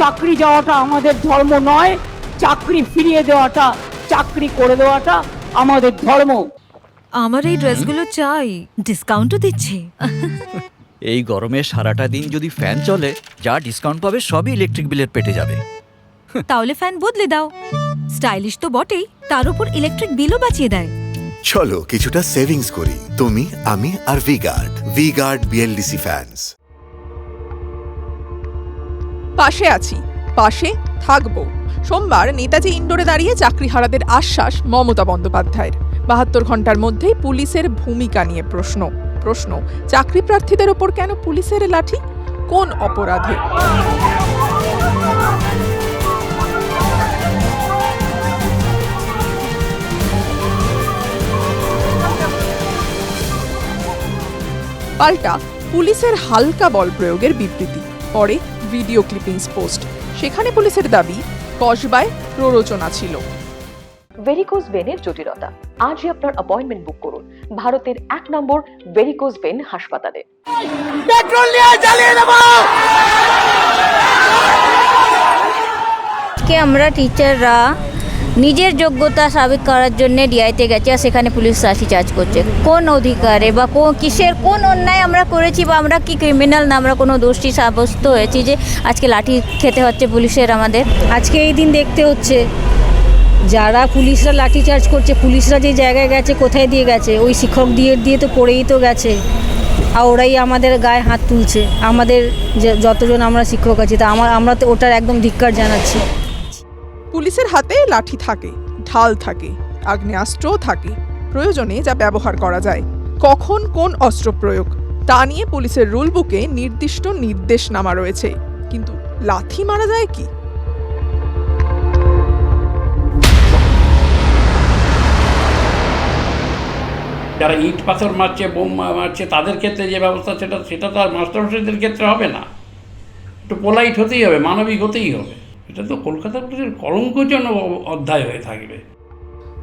চাকরি যাওয়াটা আমাদের ধর্ম নয় চাকরি ফিরিয়ে দেওয়াটা চাকরি করে দেওয়াটা আমাদের ধর্ম। আমার এই ড্রেসগুলো চাই ডিসকাউন্টও দিচ্ছে। এই গরমে সারাটা দিন যদি ফ্যান চলে যা ডিসকাউন্ট পাবে সবই ইলেকট্রিক বিলের পেটে যাবে। তাহলে ফ্যান বদলে দাও। স্টাইলিশ তো বটেই তার উপর ইলেকট্রিক বিলও বাঁচিয়ে দেয়। চলো কিছুটা সেভিংস করি। তুমি আমি আর V guard V guard BLDC fans পাশে আছি, পাশে থাকব। সোমবার নেতাজি ইন্ডোরে দাঁড়িয়ে চাকরিহারাদের আশ্বাস মমতা বন্দ্যোপাধ্যায়ের। বাহাত্তর ঘণ্টার মধ্যেই পুলিশের ভূমিকা নিয়ে প্রশ্ন। প্রশ্ন, চাকরি প্রার্থীদের ওপর কেন পুলিশের লাঠি? কোন অপরাধে? পাল্টা, পুলিশের হালকা বল প্রয়োগের বিবৃতি। পরে ভিডিও ক্লিপিংস পোস্ট। সেখানে পুলিশের দাবি কসবায় প্ররোচনা ছিল। ভেরিকোজ ভেনের জটিলতা। আজই আপনার অ্যাপয়েন্টমেন্ট বুক করুন। ভারতের এক নম্বর ভেরিকোজ ভেন হাসপাতালে। পেট্রোল জ্বালিয়ে দেব! আজকে আমরা টিচাররা নিজের যোগ্যতা সাবিত করার জন্য ডিআইতে গেছে আর সেখানে পুলিশ লাঠি চার্জ করছে। কোন অধিকারে বা কোন কিসের কোন অন্যায় আমরা করেছি বা আমরা কি ক্রিমিনাল না আমরা কোনো দোষী সাব্যস্ত হয়েছি যে আজকে লাঠি খেতে হচ্ছে পুলিশের আমাদের? আজকে এই দিন দেখতে হচ্ছে। যারা পুলিশরা লাঠিচার্জ করছে, পুলিশরা যে জায়গায় গেছে, কোথায় দিয়ে গেছে? ওই শিক্ষক দিয়ে দিয়ে তো পড়েই তো গেছে। আর ওরাই আমাদের গায়ে হাত তুলছে। আমাদের যতজন আমরা শিক্ষক আছি, তা আমার আমরা তো ওটার একদম ধিক্কার জানাচ্ছি। পুলিশের হাতে লাঠি থাকে, ঢাল থাকে, আগ্নেয়াস্ত্রও থাকে। প্রয়োজনে যা ব্যবহার করা যায়। কখন কোন অস্ত্র প্রয়োগ? তা নিয়ে পুলিশের রুল বুকে নির্দিষ্ট নির্দেশনামা রয়েছে। কিন্তু লাথি মারা যায় কি? যারা ইট পাথর মারছে, বোম মারছে, তাদের ক্ষেত্রে যে ব্যবস্থা সেটা সেটা তো আর মাস্টারমশাইদের ক্ষেত্রে হবে না। একটু পোলাইট হতেই হবে, মানবিক হতেই হবে। এটা তো কলকাতা পুলিশের কলঙ্কজনক অধ্যায় হয়ে থাকবে।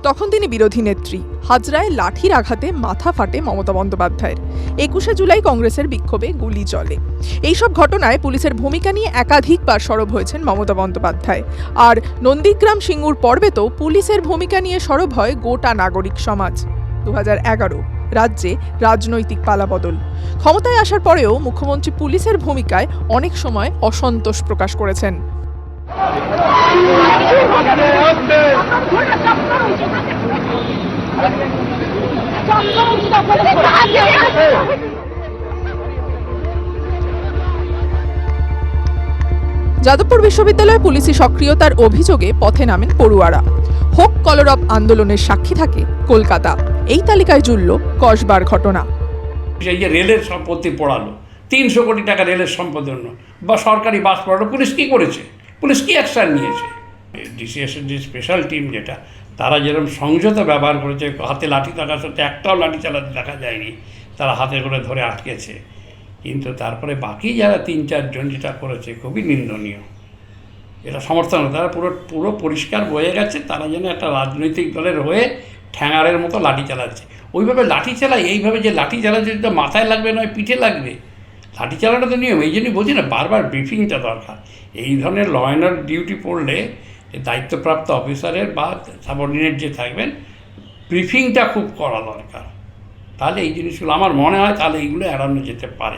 তখন তিনি বিরোধী নেত্রী, হাজরায় লাঠির আঘাতে মাথা ফাটে মমতা বন্দ্যোপাধ্যায়ের। একুশে জুলাই কংগ্রেসের বিক্ষোভে গুলি চলে। এইসব ঘটনায় পুলিশের ভূমিকা নিয়ে একাধিকবার সরব হয়েছেন মমতা বন্দ্যোপাধ্যায়। আর নন্দীগ্রাম সিঙ্গুর পর্বে তো পুলিশের ভূমিকা নিয়ে সরব হয় গোটা নাগরিক সমাজ। দু রাজ্যে রাজনৈতিক পালাবদল। ক্ষমতায় আসার পরেও মুখ্যমন্ত্রী পুলিশের ভূমিকায় অনেক সময় অসন্তোষ প্রকাশ করেছেন। যাদবপুর বিশ্ববিদ্যালয়ে পুলিশি সক্রিয়তার অভিযোগে পথে নামেন পড়ুয়ারা। হোক কলরব আন্দোলনের সাক্ষী থাকে কলকাতা। এই তালিকায় জুড়ল কসবার ঘটনা। রেলের সম্পত্তি পড়ালো, তিনশো কোটি টাকা রেলের সম্পদের জন্য, বা সরকারি বাস পড়ালো, পুলিশ কি করেছে? পুলিশ কি অ্যাকশান নিয়েছে? ডিসিএসের স্পেশাল টিম যেটা, তারা যেরকম সংযত ব্যবহার করেছে, হাতে লাঠি থাকার সাথে একটাও লাঠি চালাতে দেখা যায়নি, তারা হাতে করে ধরে আটকেছে। কিন্তু তারপরে বাকি যারা তিন চারজন যেটা করেছে, খুবই নিন্দনীয়। এটা সমর্থন তারা পুরো পুরো পরিষ্কার বয়ে গেছে, তারা যেন একটা রাজনৈতিক দলের হয়ে ঠ্যাঙারের মতো লাঠি চালাচ্ছে। ওইভাবে লাঠি চালায়, এইভাবে যে লাঠি চালাচ্ছে তো মাথায় লাগবে নয়, পিঠে লাগবে। লাঠি চালানো তো নিয়ম, এই জন্যই বলছি না, বারবার ব্রিফিংটা দরকার। এই ধরনের ল অ্যান্ড ডিউটি পড়লে দায়িত্বপ্রাপ্ত অফিসারের বা সাবঅর্ডিনেট যে থাকবেন, ব্রিফিংটা খুব করা দরকার। তাহলে এই জিনিসগুলো, আমার মনে হয় তাহলে এইগুলো এড়ানো যেতে পারে।